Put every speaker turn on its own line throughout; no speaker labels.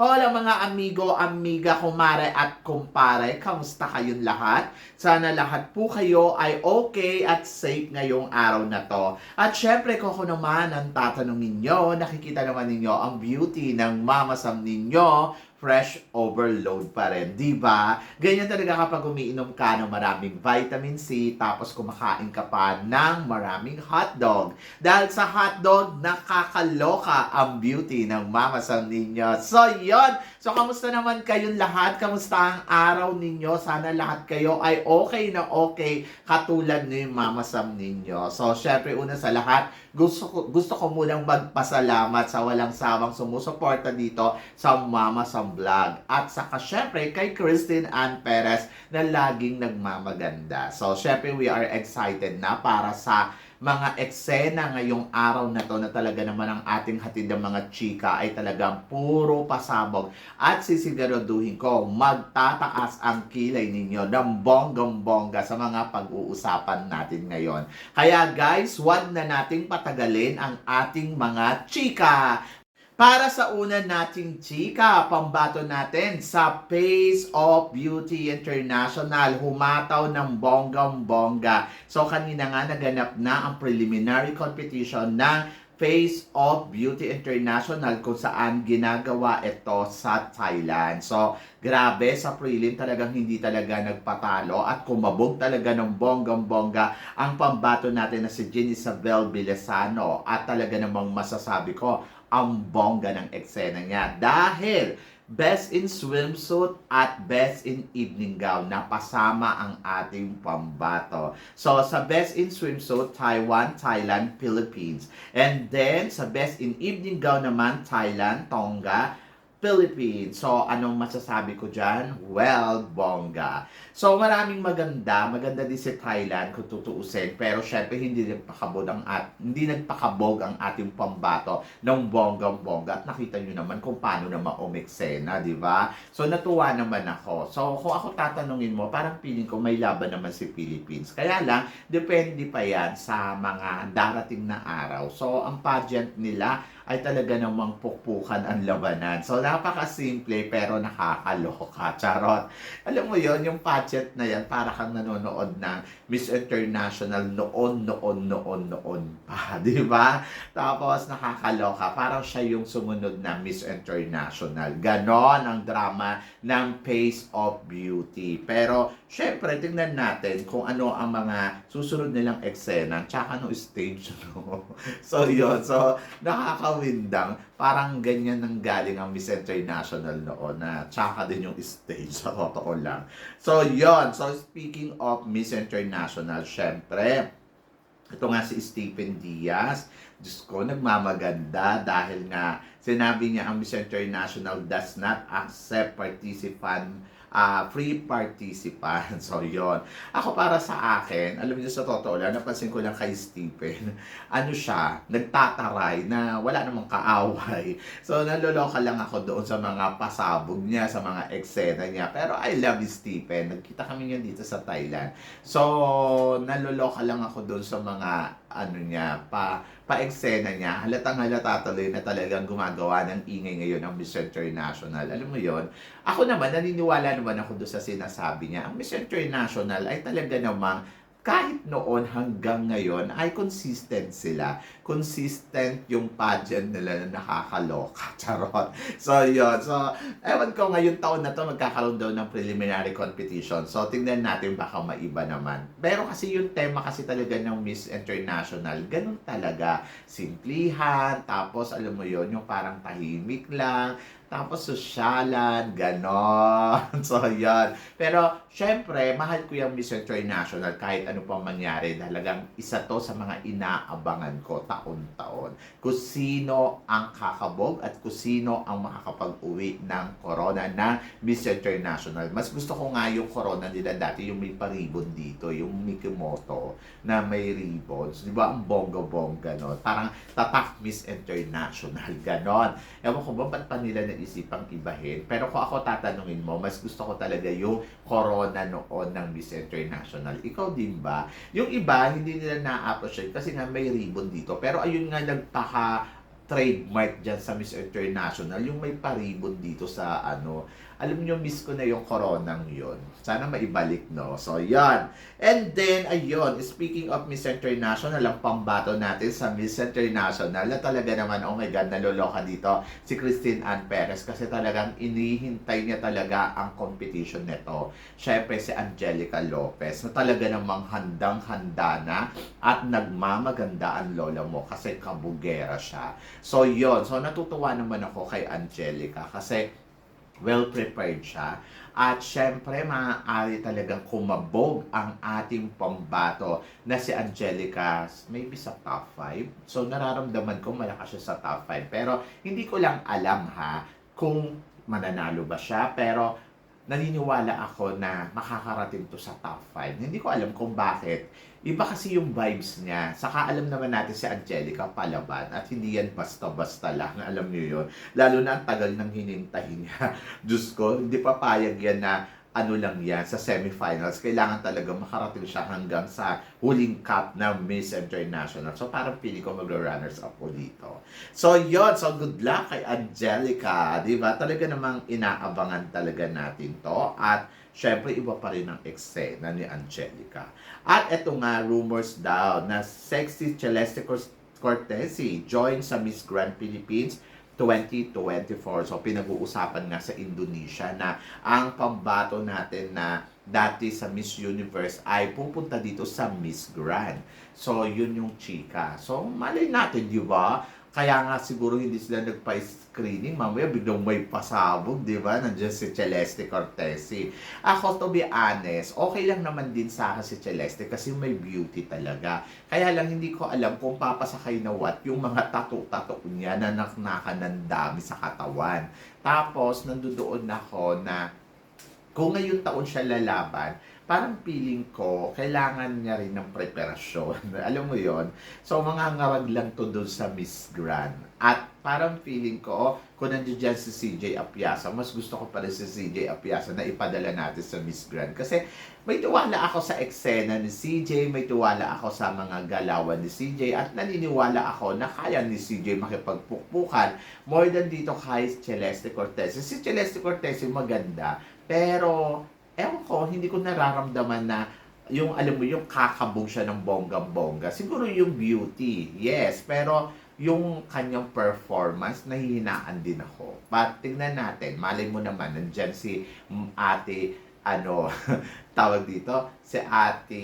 Hola mga amigo, amiga, kumare at kumpare. Kamusta kayong lahat? Sana lahat po kayo ay okay at safe ngayong araw na to. At syempre ko naman ang tatanungin nyo, nakikita naman ninyo ang beauty ng Mama Sam ninyo fresh overload pa rin, di ba? Ganyan talaga kapag umiinom ka ng maraming vitamin C tapos kumakain ka pa ng maraming hotdog. Dahil sa hotdog, nakakaloka ang beauty ng Mama Sam ninyo. So, yon. So, kamusta naman kayong lahat? Kamusta ang araw ninyo? Sana lahat kayo ay okay na okay katulad ni Mama Sam ninyo. So, syempre, una sa lahat, gusto ko, gusto ko munang magpasalamat sa walang sawang sumusuporta dito sa Mama Sam Vlog. At saka syempre kay Christine Ann Perez na laging nagmamaganda. So syempre we are excited na para sa mga eksena ngayong araw na to na talaga naman ang ating hatid ng mga chika ay talagang puro pasabog at sisiguraduhin ko magtataas ang kilay ninyo ng bonggang-bongga sa mga pag-uusapan natin ngayon. Kaya guys, wag na nating patagalin ang ating mga chika. Para sa una nating chika, pambato natin sa Pace of Beauty International, humataw ng bonggang-bongga. So kanina nga naganap na ang preliminary competition ng Face of Beauty International kung saan ginagawa ito sa Thailand. So, grabe sa prelim talagang hindi talaga nagpatalo at kumabog talaga ng bonggang-bongga ang pambato natin na si Jean Isabel Villasano at talaga namang masasabi ko ang bongga ng eksena niya dahil Best in swimsuit at best in evening gown na pasama ang ating pambato. So, sa best in swimsuit, Taiwan, Thailand, Philippines. And then, sa best in evening gown naman, Thailand, Tonga, Philippines. So, anong masasabi ko dyan? Well, bongga. So, maraming maganda. Maganda din si Thailand kung tutuusin. Pero, syempre, hindi nagpakabog ang, at, hindi nagpakabog ang ating pambato ng bonggang-bongga. At nakita nyo naman kung paano na maumeksena, di ba? So, natuwa naman ako. So, kung ako tatanungin mo, parang feeling ko may laban naman si Philippines. Kaya lang, depende pa yan sa mga darating na araw. So, ang pageant nila ay talaga namang pukpukan ang labanan. So, napakasimple pero nakakaloka. Charot. Alam mo yon yung pageant na yan, para kang nanonood ng Miss International noon, noon, noon, noon pa. Di ba? Tapos, nakakaloka. Parang siya yung sumunod na Miss International. Ganon ang drama ng Pace of Beauty. Pero, syempre, tingnan natin kung ano ang mga susunod nilang eksena tsaka no stage. No? so, yun. So, nakakawindang. Parang ganyan nang galing ang Miss International noon na tsaka din yung stage sa totoo lang. So, yon So, speaking of Miss International, syempre, ito nga si Stephen Diaz. Diyos ko, nagmamaganda dahil nga sinabi niya ang Miss International does not accept participant ah, free participant. So, yon Ako para sa akin, alam niyo sa totoo lang, napansin ko lang kay Stephen, ano siya, nagtataray na wala namang kaaway. So, naloloka lang ako doon sa mga pasabog niya, sa mga eksena niya. Pero I love Stephen. Nagkita kami niya dito sa Thailand. So, naloloka lang ako doon sa mga ano niya, pa pa-eksena niya, halatang halata tuloy na talagang gumagawa ng ingay ngayon ang Miss International. Alam mo yon Ako naman, naniniwala naman ako doon sa sinasabi niya. Ang Miss International ay talaga namang kahit noon hanggang ngayon ay consistent sila. Consistent yung pageant nila na nakakaloka. Charot. So, yun. So, ewan ko ngayon taon na to magkakaroon daw ng preliminary competition. So, tingnan natin baka maiba naman. Pero kasi yung tema kasi talaga ng Miss International, ganun talaga. Simplihan, tapos alam mo yon yung parang tahimik lang, tapos sosyalan, ganon. So, yan. Pero, syempre, mahal ko yung Miss International kahit ano pang mangyari. Talagang isa to sa mga inaabangan ko taon-taon. Kung ang kakabog at kung ang makakapag-uwi ng corona ng Miss International. Mas gusto ko nga yung corona nila dati, yung may paribon dito, yung Mikimoto na may ribbons. Di ba? Ang bongga-bongga, no? Parang tatak Miss International, ganon. Ewan ko ba, ba't pa nila pinag-isipang ibahin. Pero kung ako tatanungin mo, mas gusto ko talaga yung corona noon ng Miss International. Ikaw din ba? Yung iba, hindi nila na-appreciate kasi nga may ribbon dito. Pero ayun nga nagpaka trademark dyan sa Miss International, yung may paribon dito sa ano, alam niyo miss ko na yung coronang yon. Sana maibalik, no? So, yan. And then, ayun, speaking of Miss International, ang pambato natin sa Miss International, na talaga naman, oh my God, naloloka dito si Christine Ann Perez kasi talagang inihintay niya talaga ang competition nito. Siyempre, si Angelica Lopez, na talaga namang handang-handa na at nagmamaganda ang lola mo kasi kabugera siya. So, yon So, natutuwa naman ako kay Angelica kasi well prepared siya. At syempre, maaari talagang kumabog ang ating pambato na si Angelica, maybe sa top 5. So, nararamdaman ko malakas siya sa top 5. Pero, hindi ko lang alam ha kung mananalo ba siya. Pero, naniniwala ako na makakarating to sa top 5. Hindi ko alam kung bakit. Iba kasi yung vibes niya. Saka alam naman natin si Angelica palaban at hindi yan basta-basta lang. Alam niyo yun. Lalo na ang tagal nang hinintahin niya. Diyos ko, hindi papayag yan na ano lang yan sa semifinals. Kailangan talaga makarating siya hanggang sa huling cup na Miss International. So parang pili ko mag-runners up po dito. So yon So good luck kay Angelica. Di ba? Talaga namang inaabangan talaga natin to. At syempre iba pa rin ang eksena ni Angelica. At eto nga, rumors daw na sexy Celeste Cortesi join sa Miss Grand Philippines 2024. So, pinag-uusapan nga sa Indonesia na ang pambato natin na dati sa Miss Universe ay pupunta dito sa Miss Grand. So, yun yung chika. So, malay natin, di ba? Kaya nga siguro hindi sila nagpa-screening. Mamaya biglang may pasabog, di ba? Nandiyan si Celeste Cortesi. Ako, to be honest, okay lang naman din sa akin si Celeste kasi may beauty talaga. Kaya lang hindi ko alam kung papasakay na what yung mga tato-tato niya na naknakan ng dami sa katawan. Tapos, nandoon ako na kung ngayon taon siya lalaban, parang feeling ko, kailangan niya rin ng preparasyon. Alam mo yon So, mga ngarag lang to doon sa Miss Grand. At parang feeling ko, oh, kung nandiyan dyan si CJ Apiasa, mas gusto ko pa si CJ Apiasa na ipadala natin sa Miss Grand. Kasi may tiwala ako sa eksena ni CJ, may tiwala ako sa mga galawan ni CJ, at naniniwala ako na kaya ni CJ makipagpukpukan more than dito kay Celeste Cortez. Si Celeste Cortez yung maganda, pero ewan ko, hindi ko nararamdaman na yung alam mo yung kakabog siya ng bongga-bongga. Siguro yung beauty, yes, pero yung kanyang performance, nahihinaan din ako. But tingnan natin, malay mo naman, nandyan si ate, ano, tawag dito, si ate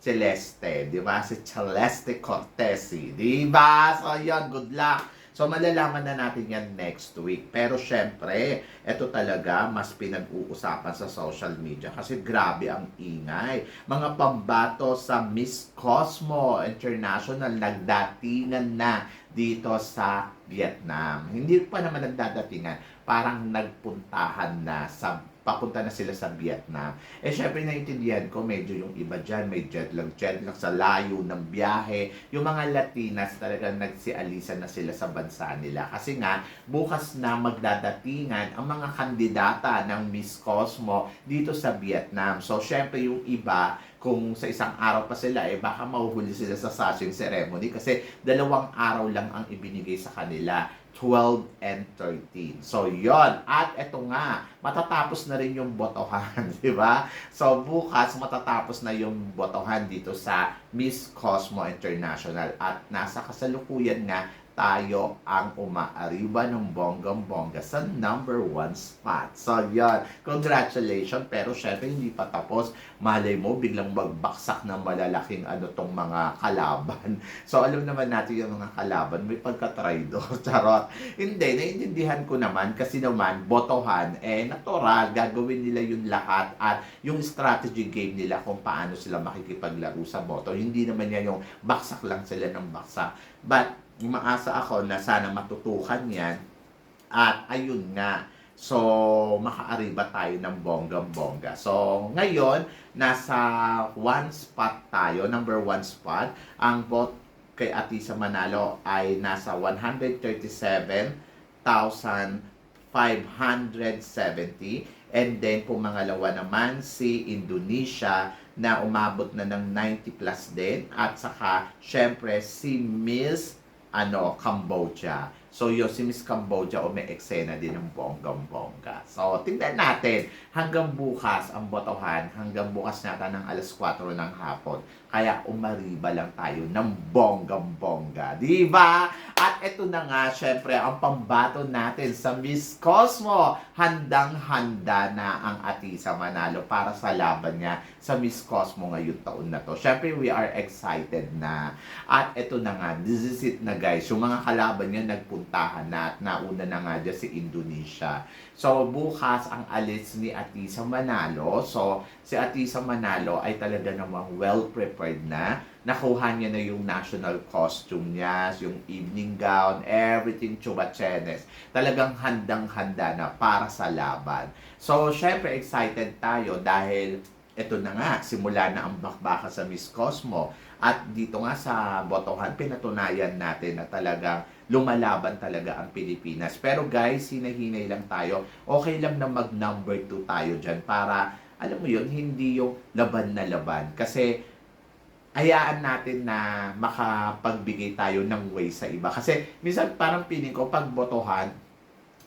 Celeste, di ba? Si Celeste Cortesi, di ba? So, yun, good luck. So, malalaman na natin yan next week. Pero, syempre, ito talaga mas pinag-uusapan sa social media kasi grabe ang ingay. Mga pambato sa Miss Cosmo International nagdatingan na dito sa Vietnam. Hindi pa naman nagdadatingan, parang nagpuntahan na sa papunta na sila sa Vietnam. Eh, syempre, naiintindihan ko, medyo yung iba dyan, may jet lag, jet lag sa layo ng biyahe. Yung mga Latinas talagang nagsialisan na sila sa bansa nila. Kasi nga, bukas na magdadatingan ang mga kandidata ng Miss Cosmo dito sa Vietnam. So, syempre, yung iba, kung sa isang araw pa sila, eh baka mahuhuli sila sa sashing ceremony kasi dalawang araw lang ang ibinigay sa kanila. 12 and 13. So, yon At eto nga, matatapos na rin yung botohan, di ba? So, bukas matatapos na yung botohan dito sa Miss Cosmo International. At nasa kasalukuyan nga tayo ang umaariba ng bonggang-bongga sa number one spot. So, yan. Congratulations. Pero, syempre, hindi pa tapos. Malay mo, biglang magbaksak ng malalaking ano tong mga kalaban. So, alam naman natin yung mga kalaban, may pagka-traidor. Charot. Hindi, naiintindihan ko naman kasi naman, botohan, eh, natural, gagawin nila yung lahat at yung strategy game nila kung paano sila makikipaglaro sa boto. Hindi naman yan yung baksak lang sila ng baksak. But, umaasa ako na sana matutukan yan at ayun nga so makaariba tayo ng bonggang-bongga so ngayon nasa one spot tayo number one spot ang vote kay Atisa Manalo ay nasa 137,500 570. And then po mangalawa naman si Indonesia na umabot na ng 90 plus din. At saka, syempre, si Miss ano, Cambodia. So, yun, si Miss Cambodia o may eksena din ng bonggang-bongga. So, tingnan natin. Hanggang bukas ang botohan, hanggang bukas nata ng alas 4 ng hapon. Kaya umariba lang tayo ng bonggang-bongga. Di ba? At ito na nga, syempre, ang pambato natin sa Miss Cosmo. Handang-handa na ang Atisa Manalo para sa laban niya sa Miss Cosmo ngayong taon na to. Syempre, we are excited na. At ito na nga, this is it na guys. Yung mga kalaban niya nagpuntahan na at nauna na nga dyan si Indonesia. So, bukas ang alis ni Atisa Manalo. So, si Atisa Manalo ay talaga namang well prepared na. Nakuha niya na yung national costume niya, yung evening gown, everything chubachenes. Talagang handang-handa na para sa laban. So, syempre excited tayo dahil ito na nga, simula na ang bakbaka sa Miss Cosmo. At dito nga sa botohan, pinatunayan natin na talagang lumalaban talaga ang Pilipinas. Pero guys, hinahinay lang tayo. Okay lang na mag number 2 tayo dyan para, alam mo yun, hindi yung laban na laban. Kasi, hayaan natin na makapagbigay tayo ng way sa iba. Kasi, minsan parang piling ko, pag botohan,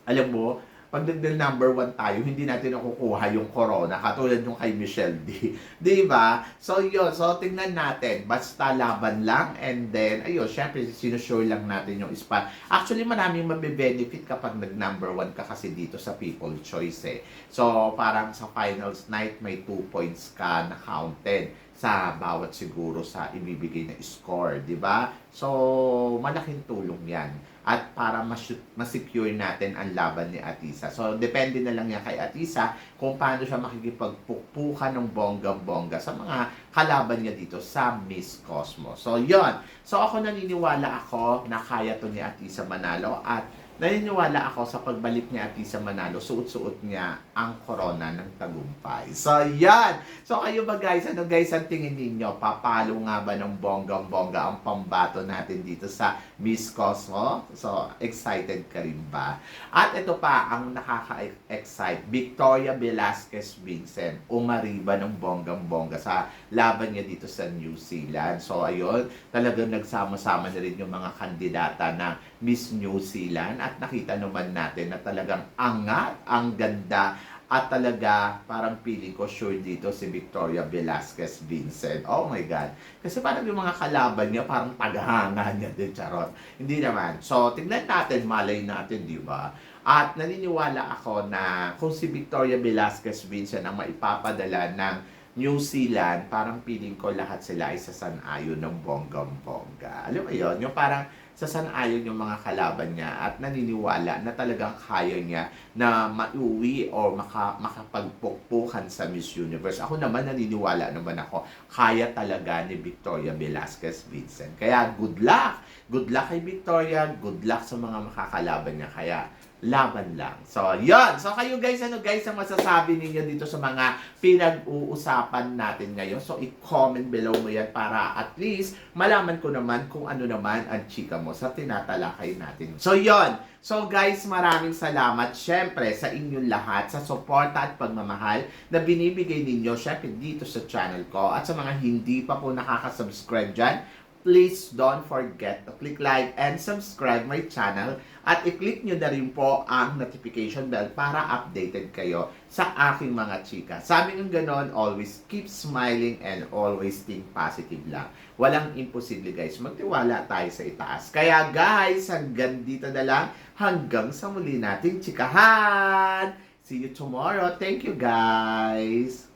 alam mo, pag nag number one tayo, hindi natin nakukuha yung corona, katulad yung kay Michelle D. Di ba? So, yun. So, tingnan natin. Basta laban lang. And then, ayun, syempre, sinusure lang natin yung spot. Actually, maraming mabe-benefit kapag nag-number one ka kasi dito sa People Choice eh. So, parang sa finals night, may 2 points ka na counted sa bawat siguro sa ibibigay na score, di ba? So, malaking tulong yan. At para mas- masecure natin ang laban ni Atisa. So, depende na lang yan kay Atisa kung paano siya makikipagpukpukan ng bonggang-bongga sa mga kalaban niya dito sa Miss Cosmo. So, yon So, ako naniniwala ako na kaya to ni Atisa Manalo at naniniwala ako sa pagbalik ni Atisa Manalo, suot-suot niya ang corona ng tagumpay. So, yan! So, kayo ba guys? Ano guys ang tingin ninyo? Papalo nga ba ng bonggang-bongga ang pambato natin dito sa Miss Cosmo? So, excited ka rin ba? At ito pa, ang nakaka-excite, Victoria Velasquez Vincent, umariba ng bonggang-bongga sa laban niya dito sa New Zealand. So, ayun, talagang nagsama-sama na rin yung mga kandidata na Miss New Zealand at nakita naman natin na talagang angat, ang ganda at talaga parang feeling ko sure dito si Victoria Velasquez Vincent. Oh my God. Kasi parang yung mga kalaban niya parang tagahanga niya din, charot. Hindi naman. So, tignan natin, malay natin, di ba? At naniniwala ako na kung si Victoria Velasquez Vincent ang maipapadala ng New Zealand, parang feeling ko lahat sila ay sasanayon ng bonggang-bongga. Alam mo yon Yung parang sasanayon yung mga kalaban niya at naniniwala na talagang kaya niya na mauwi o maka, makapagpukpukan sa Miss Universe. Ako naman naniniwala naman ako, kaya talaga ni Victoria Velasquez Vincent. Kaya good luck! Good luck kay Victoria, good luck sa mga makakalaban niya. Kaya laban lang. So, yon So, kayo guys, ano guys ang masasabi ninyo dito sa mga pinag-uusapan natin ngayon? So, i-comment below mo yan para at least malaman ko naman kung ano naman ang chika mo sa tinatalakay natin. So, yon So, guys, maraming salamat syempre sa inyong lahat sa suporta at pagmamahal na binibigay ninyo syempre dito sa channel ko at sa mga hindi pa po nakaka-subscribe dyan, please don't forget to click like and subscribe my channel at i-click nyo na rin po ang notification bell para updated kayo sa aking mga chika. Sabi ng ganon, always keep smiling and always think positive lang. Walang imposible guys. Magtiwala tayo sa itaas. Kaya guys, hanggang dito na lang. Hanggang sa muli nating chikahan! See you tomorrow. Thank you guys!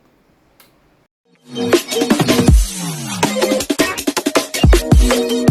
Thank you.